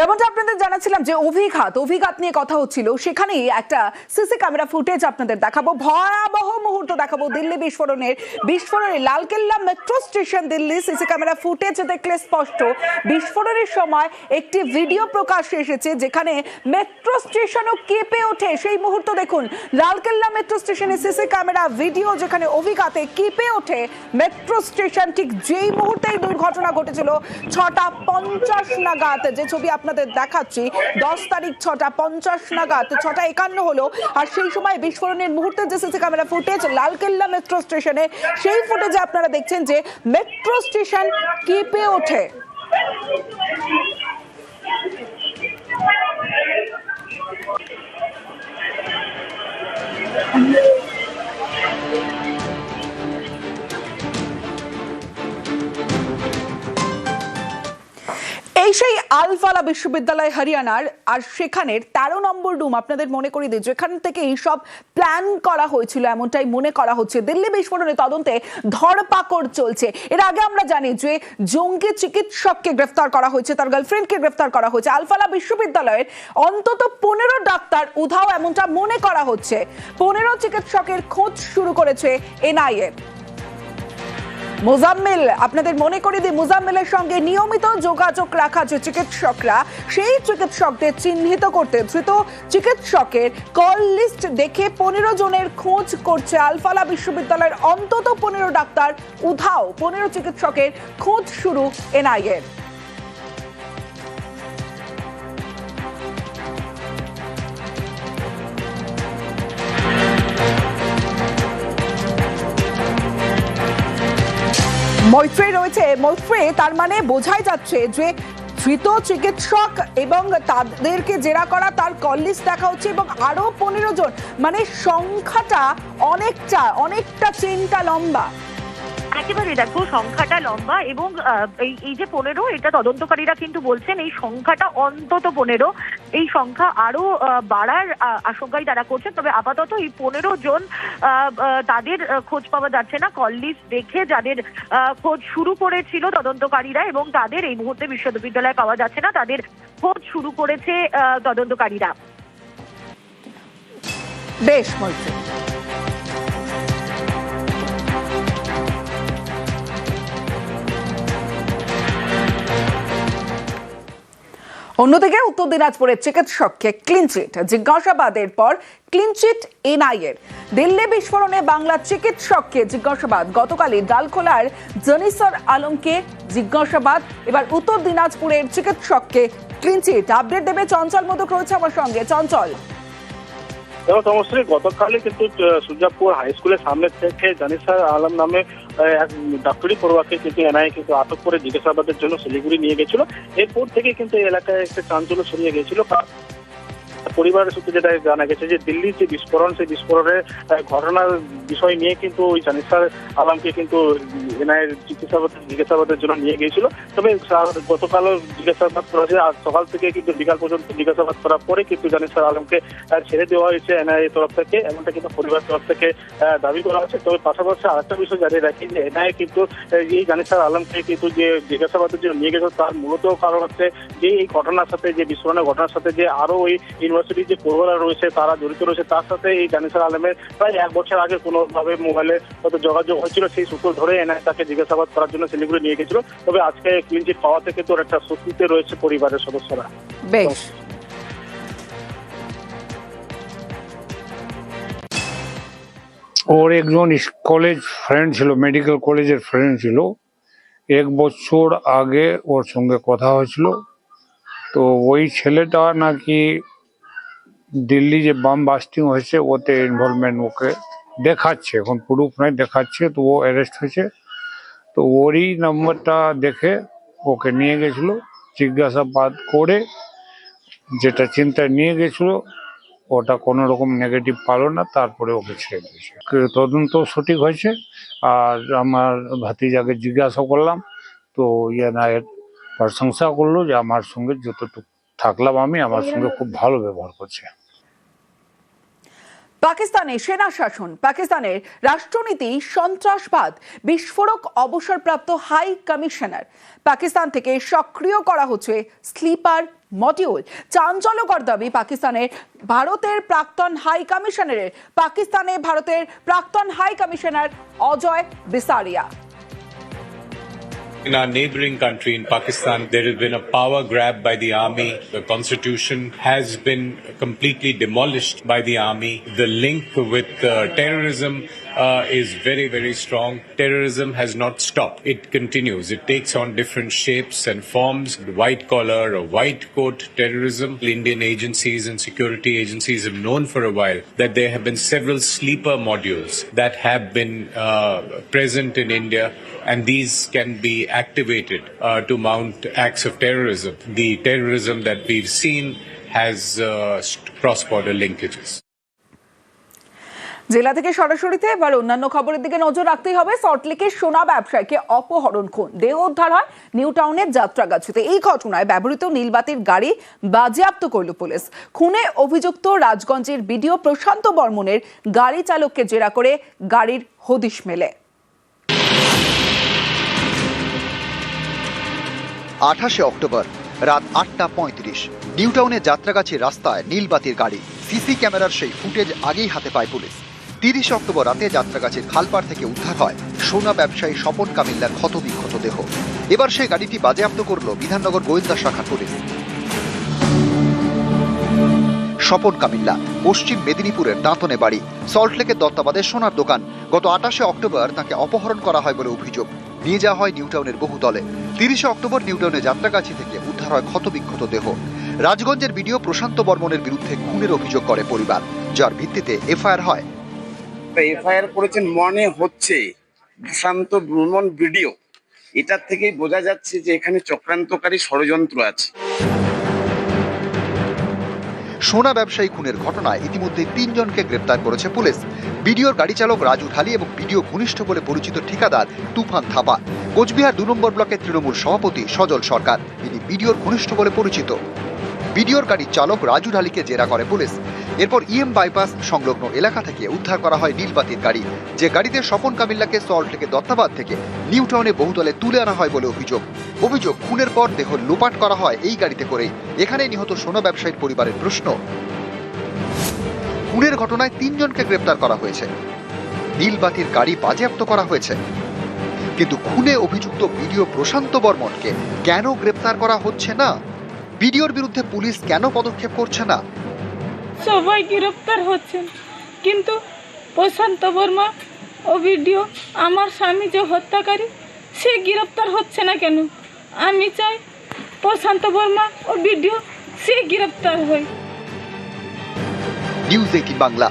যেমনটা আপনাদের জানাচ্ছিলাম যে অভিঘাত অভিঘাত নিয়ে কথা হচ্ছিল, সেখানেই একটা সিসি ক্যামেরা ফুটেজ আপনাদের দেখাবো। ভয়াবহ মুহূর্ত দেখাবো দিল্লি বিস্ফোরণের। বিস্ফোরণে Lal Qila metro station Delhi CC camera footage দেখলে স্পষ্ট। বিস্ফোরণের সময় একটি ভিডিও প্রকাশ এসেছে যেখানে মেট্রো স্টেশনও কেঁপে ওঠে। সেই মুহূর্ত দেখুন, লালকেল্লা মেট্রো স্টেশনে সিসি ক্যামেরা ভিডিও যেখানে অভিঘাতে কেঁপে ওঠে মেট্রো স্টেশন, ঠিক যেই মুহূর্তে এই দুর্ঘটনা ঘটেছিল, ছটা পঞ্চাশ নাগাদ। যে ছবি আপনাদের দেখাচ্ছি, দশ তারিখ ছটা পঞ্চাশ নাগাদ, ছটা একান্ন হলো, আর সেই সময় বিস্ফোরণের মুহূর্তে যে CC camera footage Lal Qila metro স্টেশনে সেই ফুটেজে আপনারা দেখছেন যে মেট্রো স্টেশন কেঁপে ওঠে। আলফালা বিশ্ববিদ্যালয় হরিয়ানার, আর সেখানের তেরো নম্বর রুম আপনাদের মনে করিয়ে দিই, যেখান থেকে এই সব প্ল্যান করা হয়েছিল, এমনটাই মনে করা হচ্ছে। দিল্লি বিস্ফোরণে তদন্তে ধরপাকড় চলছে। এর আগে আমরা জানি যে জঙ্গি চিকিৎসককে গ্রেফতার করা হয়েছে, তার গার্লফ্রেন্ডকে গ্রেফতার করা হয়েছে। আলফালা বিশ্ববিদ্যালয়ের অন্তত পনেরো ডাক্তার উধাও এমনটা মনে করা হচ্ছে। পনেরো চিকিৎসকের খোঁজ শুরু করেছে এনআইএ। মোজাম্মেল, আপনাদের মনে করে দিই, মোজাম্মেলের সঙ্গে নিয়মিত যোগাযোগ রাখা যে চিকিৎসকরা, সেই চিকিৎসকদের চিহ্নিত করতে ধৃত চিকিৎসকের কল লিস্ট দেখে পনেরো জনের খোঁজ করছে আলফালা বিশ্ববিদ্যালয়ের অন্তত পনেরো ডাক্তার, উধাও পনেরো চিকিৎসকের খোঁজ শুরু এনআইএর। মৈত্রী রয়েছে, মৈত্রী, তার মানে বোঝাই যাচ্ছে যে ধৃত চিকিৎসক এবং তাদেরকে জেরা করা, তার কল দেখা হচ্ছে এবং আরও পনেরো জন মানে সংখ্যাটা অনেকটা অনেকটা চিন্তা লম্বা। একেবারে দেখো, সংখ্যাটা লম্বা এবং এই যে পনেরো, এটা তদন্তকারীরা কিন্তু বলছেন এই সংখ্যাটা অন্তত পনেরো। এই সংখ্যা আরও বাড়ার আশঙ্কাই তারা করছেন। তবে আপাতত এই পনেরো জন তাদের খোঁজ পাওয়া যাচ্ছে না। কল লিস্ট দেখে যাদের খোঁজ শুরু করেছিল তদন্তকারীরা এবং তাদের এই মুহূর্তে বিশ্ববিদ্যালয়ে পাওয়া যাচ্ছে না, তাদের খোঁজ শুরু করেছে তদন্তকারীরা। বেশ মৈত্রী অন্যদিকে উত্তর দিনাজপুরের চিকিৎসককে ক্লিনচিট জিজ্ঞাসাবাদের পর ক্লিনচিট এনআইএর দিল্লি বিস্ফোরণে বাংলা চিকিৎসককে জিজ্ঞাসাবাদ। গতকালই ডালখোলার জনিসর আলমকে জিজ্ঞাসাবাদ। এবার উত্তর দিনাজপুরের চিকিৎসককে ক্লিনচিট আপডেট দেবে চঞ্চল মোদক রয়েছে আমার সঙ্গে। চঞ্চল। এবং তমশ্রী গতকালই কিন্তু সুজাপুর হাই স্কুলের সামনে থেকে জানিসার আলম নামে এক ডাক্তারি পড়ুয়াকে কিন্তু এনআইএ কিন্তু আটক করে জিজ্ঞাসাবাদের জন্য শিলিগুড়ি নিয়ে গেছিল। এরপর থেকে কিন্তু এলাকায় একটা চাঞ্চল্য ছড়িয়ে গেছিল। পরিবারের সূত্রে যেটা জানা গেছে যে দিল্লির যে বিস্ফোরণ, সেই বিস্ফোরণের ঘটনার বিষয় নিয়ে কিন্তু ওই জানিসার আলমকে কিন্তু এনআইএর চিকিৎসাবাদ জিজ্ঞাসাবাদের জন্য নিয়ে গিয়েছিল। তবে গতকালও জিজ্ঞাসাবাদ করা হয়েছে আজ সকাল থেকে কিন্তু বিকাল পর্যন্ত জিজ্ঞাসাবাদ করার পরে কিন্তু জানিসার আলমকে ছেড়ে দেওয়া হয়েছে এনআইএ তরফ থেকে, এমনটা কিন্তু পরিবার তরফ থেকে দাবি করা হচ্ছে। তবে পাশাপাশি আরেকটা বিষয় জানিয়ে রাখি যে এনআইএ কিন্তু এই জানিসার আলমকে কিন্তু যে জিজ্ঞাসাবাদের জন্য নিয়ে গেছে, তার মূলত কারণ হচ্ছে যে এই ঘটনার সাথে, যে বিস্ফোরণের ঘটনার সাথে যে আরও ওই ইউনিভার্সিটির যে পড়ুয়ারা রয়েছে তারা জড়িত রয়েছে তার সাথে এই জানিসার আলমের প্রায় এক বছর আগে কোনোভাবে মোবাইলে হয়তো যোগাযোগ হয়েছিল সেই সূত্র ধরে এনআইএ তাকে জিজ্ঞাসাবাদ করার জন্য শিলিগুড়ি নিয়ে গেছিল। তবে আজকে ক্লিনচিট পাওয়া থেকে তোর একটা স্বস্তিতে রয়েছে পরিবারের সদস্যরা। বেশ। ওর একজন কলেজ ফ্রেন্ড ছিল মেডিকেল কলেজের ফ্রেন্ড ছিল। এক বছর আগে ওর সঙ্গে কথা হয়েছিল। তো ওই ছেলেটা নাকি দিল্লি যে বাম বাস্টিং হয়েছে, ওতে ইনভলভমেন্ট ওকে দেখাচ্ছে। এখন প্রুফ নাই, দেখাচ্ছে, তো ও অ্যারেস্ট হয়েছে। তো ওরই নাম্বারটা দেখে ওকে নিয়ে গেছিল, জিজ্ঞাসাবাদ করে যেটা চিন্তায় নিয়ে গেছিল, ওটা কোনো রকম নেগেটিভ পালো না, তারপরে ওকে ছেড়ে দিয়েছে। তদন্ত সঠিক হয়েছে, আর আমার ভাতিজাকে জিজ্ঞাসা করলাম, তো ইয়ানায়ের প্রশংসা করল যে আমার সঙ্গে যতটুকু থাকলাম আমি আমার সঙ্গে খুব ভালো ব্যবহার করছে। পাকিস্তানে সেনা শাসন পাকিস্তানের রাষ্ট্রনীতি সন্ত্রাসবাদ বিস্ফোরক অবসরপ্রাপ্ত হাই কমিশনার। পাকিস্তান থেকে সক্রিয় করা হচ্ছে স্লিপার মডিউল। চাঞ্চল্যকর দাবি পাকিস্তানের ভারতের প্রাক্তন হাই কমিশনারের পাকিস্তানে ভারতের প্রাক্তন high commissioner Ajay Bisaria. In our neighboring country, in Pakistan, there has been a power grab by the army. The constitution has been completely demolished by the army. The link with uh, terrorism uh, is very, very strong. Terrorism has not stopped. It continues. It takes on different shapes and forms. White collar or white coat terrorism. Indian agencies and security agencies have known for a while that there have been several sleeper modules that have been uh, present in India and these can be activated uh, to mount acts of terrorism. The terrorism that we've seen has uh, cross-border linkages. জেলা থেকে সরাসরিতে এবার অন্যান্য খবরের দিকে নজর রাখতেই হবে। সল্টলেকের সোনা ব্যবসায়ীকে অপহরণ খুন। দেহ উদ্ধার হয় নিউ টাউনের যাত্রাগাছিতে। এই ঘটনায় ব্যবহৃত নীলবাতির গাড়ি বাজেয়াপ্ত করল পুলিশ। খুনে অভিযুক্ত রাজগঞ্জের বিডিও প্রশান্ত বর্মনের গাড়ি চালককে জেরা করে গাড়ির হদিশ মেলে। আঠাশে অক্টোবর, রাত আটটা পঁয়ত্রিশ। নিউটাউনে যাত্রাগাছির রাস্তায় নীলবাতির গাড়ি। সিসি ক্যামেরার সেই ফুটেজ আগেই হাতে পায় পুলিশ। তিরিশে অক্টোবর রাতে যাত্রাগাছির খালপাড় থেকে উদ্ধার হয় সোনা ব্যবসায়ী স্বপন কামিল্লার ক্ষতবিক্ষত দেহ। এবার সেই গাড়িটি বাজেয়াপ্ত করল বিধাননগর গোয়েন্দা শাখা পুলিশ। স্বপন কামিল্লা, পশ্চিম মেদিনীপুরের দাঁতনে বাড়ি। সল্টলেকের দত্তাবাদের সোনার দোকান। গত আটাশে অক্টোবর তাকে অপহরণ করা হয় বলে অভিযোগ। নিয়ে যাওয়া হয় নিউটাউনের বহুতলে তিরিশে অক্টোবর নিউটাউনে যাত্রাগাছি থেকে উদ্ধার হয় ক্ষতবিক্ষত দেহ। রাজগঞ্জের বিডিও প্রশান্ত বর্মনের বিরুদ্ধে খুনের অভিযোগ করে পরিবার, যার ভিত্তিতে এফআইআর হয়। এফআইআর করেছেন মনে হচ্ছে প্রশান্ত ভ্রমণ ভিডিও এটার থেকেই বোঝা যাচ্ছে যে এখানে চক্রান্তকারী ষড়যন্ত্র আছে। সোনা ব্যবসায়ী খুনের ঘটনায় ইতিমধ্যে তিনজনকে গ্রেপ্তার করেছে পুলিশ। বিডিওর গাড়ি চালক রাজু ঢালি এবং বিডিও ঘনিষ্ঠ বলে পরিচিত ঠিকাদার তুফান থাপা কোচবিহার দু নম্বর ব্লকের তৃণমূল সভাপতি সজল সরকার তিনি বিডিওর ঘনিষ্ঠ বলে পরিচিত। বিডিওর গাড়ির চালক রাজু ঢালিকে জেরা করে পুলিশ। এরপর ইএম বাইপাস সংলগ্ন এলাকা থেকে উদ্ধার করা হয় নীলবাতির গাড়ি, যে গাড়িতে স্বপন কামিল্লাকে সল্ট থেকে দত্তাবাদ থেকে নিউ টাউনে বহুতলে তুলে আনা হয় বলে অভিযোগ। অভিযোগ, খুনের পর দেহ লোপাট করা হয় এই গাড়িতে করেই। এখানে নিহত সোনা ব্যবসায়ীর পরিবারের প্রশ্ন। খুনের ঘটনায় তিনজনকে গ্রেপ্তার করা হয়েছে। নীলবাতির গাড়ি বাজেয়াপ্ত করা হয়েছে। কিন্তু খুনে অভিযুক্ত বিডিও প্রশান্ত বর্মনকে কেন গ্রেপ্তার করা হচ্ছে না? বিডিওর বিরুদ্ধে পুলিশ কেন পদক্ষেপ করছে না? সবাই গ্রেপ্তার হচ্ছেন। কিন্তু প্রশান্ত বর্মা ও ভিডিও আমার স্বামী যে হত্যাকারী, সে গ্রেপ্তার হচ্ছে না কেন? আমি চাই প্রশান্ত বর্মা ও ভিডিও সে গ্রেপ্তার হয়। নিউজ বাংলা।